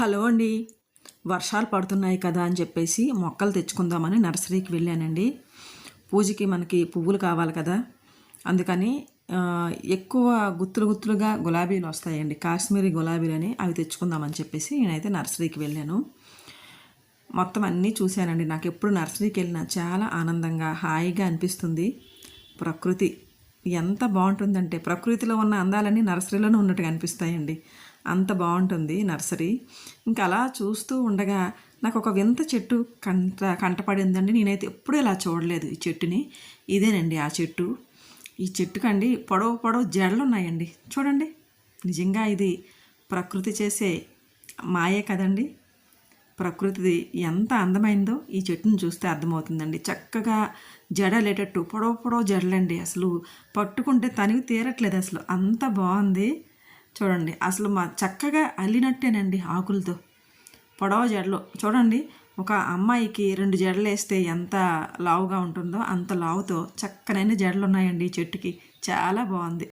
Hello అండి. వర్షాలు పడుతున్నాయి కదా అని చెప్పేసి మొక్కలు తెచ్చుకుందామని నర్సరీకి వెళ్ళానండి. పూజకి మనకి పువ్వులు కావాలి కదా. అందుకని ఎక్కువ గుత్తులు గుత్తులుగా గులాబీలు వస్తాయండి. కాశ్మీరీ గులాబీలని అవి తెచ్చుకుందామని చెప్పేసి నేనైతే నర్సరీకి వెళ్ళాను. మొత్తం అన్నీ చూశానండి. నాకు ఎప్పుడు నర్సరీకి వెళ్ళినా చాలా ఆనందంగా హాయిగా అనిపిస్తుంది. ప్రకృతి ఎంత బాగుంటుందంటే ప్రకృతిలో ఉన్న అందాలన్నీ నర్సరీలోనే ఉన్నట్టుగా అనిపిస్తాయండి. అంత బాగుంటుంది నర్సరీ. ఇంకా అలా చూస్తూ ఉండగా నాకు ఒక వింత చెట్టు కంట కంటపడిందండి. నేనైతే ఎప్పుడూ ఇలా చూడలేదు ఈ చెట్టుని. ఇదేనండి ఆ చెట్టు. ఈ చెట్టుకండి పొడవు పొడవు జడలు ఉన్నాయండి. చూడండి. నిజంగా ఇది ప్రకృతి చేసే మాయే కదండి. ప్రకృతిది ఎంత అందమైందో ఈ చెట్టును చూస్తే అర్థమవుతుందండి. చక్కగా జడలేటట్టు పొడవు పొడవు జడలండి. అసలు పట్టుకుంటే తనివి తీరట్లేదు అసలు. అంత బాగుంది. చూడండి. అసలు మా చక్కగా అల్లినట్టేనండి ఆకులతో. పొడవ జడలు. చూడండి ఒక అమ్మాయికి రెండు జడలు వేస్తే ఎంత లావుగా ఉంటుందో అంత లావుతో చక్కనైన జడలు ఉన్నాయండి ఈ చెట్టుకి. చాలా బాగుంది.